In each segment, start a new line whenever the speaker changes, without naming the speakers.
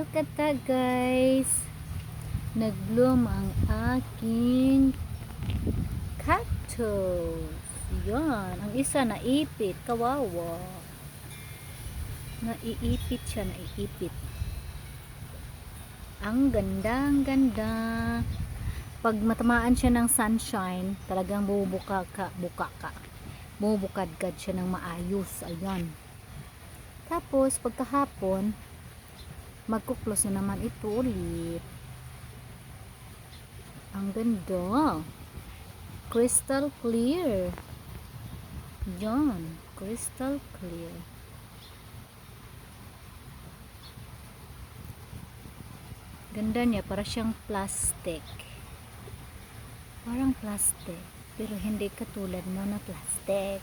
Look at that guys. Nag-bloom ang aking cactus. Yan. Ang isa naipit. Kawawa. Naiipit siya. Naiipit. Ang ganda. Ang ganda. Pag matamaan siya ng sunshine, talagang bubuka ka. Buka ka. Bubukadkad siya ng maayos. Ayan. Tapos, pagkahapon, magkuklos na naman ito ulit. Ang ganda. Crystal clear. Yan. Crystal clear. Ganda niya. Para siyang plastic. Parang plastic. Pero hindi katulad mo na plastic.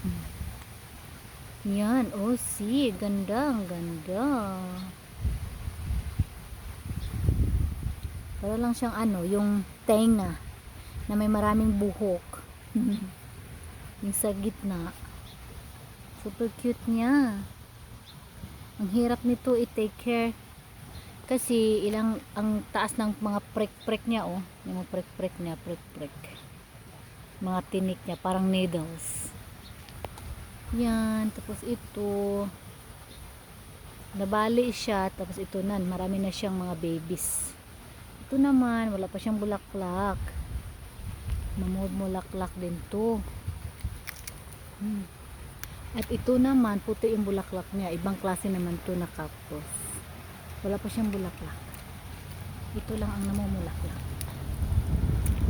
Hmm. Yan. Oh, see. Ganda. Ang ganda. Para lang siyang ano, yung tenga na may maraming buhok. yung sa gitna. Super cute niya. Ang hirap nito i-take care kasi ilang ang taas ng mga prick-prick niya oh. Yung mga prick-prick niya, prick-prick. Mga tinik niya parang needles. Yan, tapos ito nabali siya, tapos ito na, marami na siyang mga babies. Ito naman, wala pa siyang bulaklak. Mamulaklak din to. Hmm. At ito naman, puti yung bulaklak niya. Ibang klase naman to na cactus. Wala pa siyang bulaklak. Ito lang ang namumulaklak.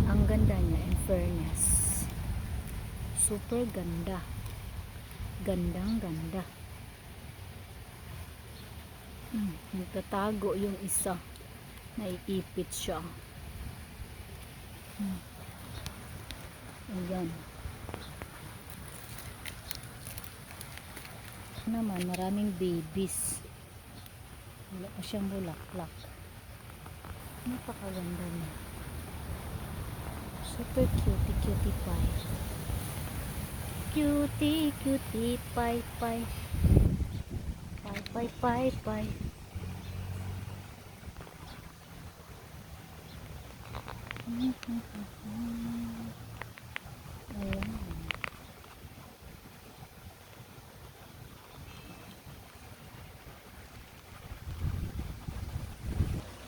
Ang ganda niya, in fairness. Super ganda. Gandang ganda. Hmm, nagtatago yung isa. Naiipit siya. Hmm. Ayan. naman maraming babies wala pa siyang bulaklak napakaganda niya super cutie cutie pie cutie cutie pie pie pie pie pie pie Ayan.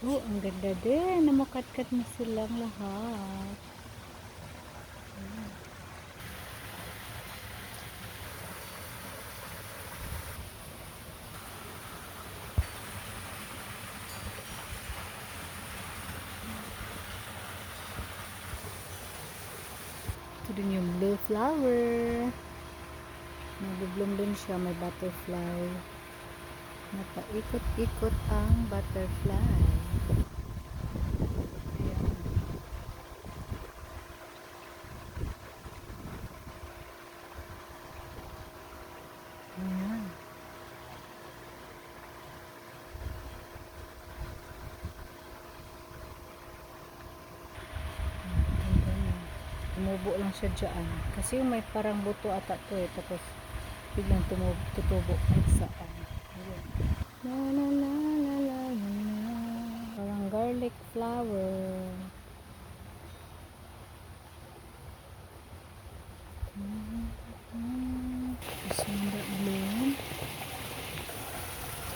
Oh, ang ganda din. Namakatkat na silang lahat. Ito din yung blue flower. Nag-bloom din siya. May butterfly. Napaikot-ikot ang butterfly. tumubo lang siya dyan. Kasi yung may parang buto ata to eh. Tapos biglang tumubo, tutubo kahit saan. Ayan. Na na na na na na. Parang garlic flower. Hmm.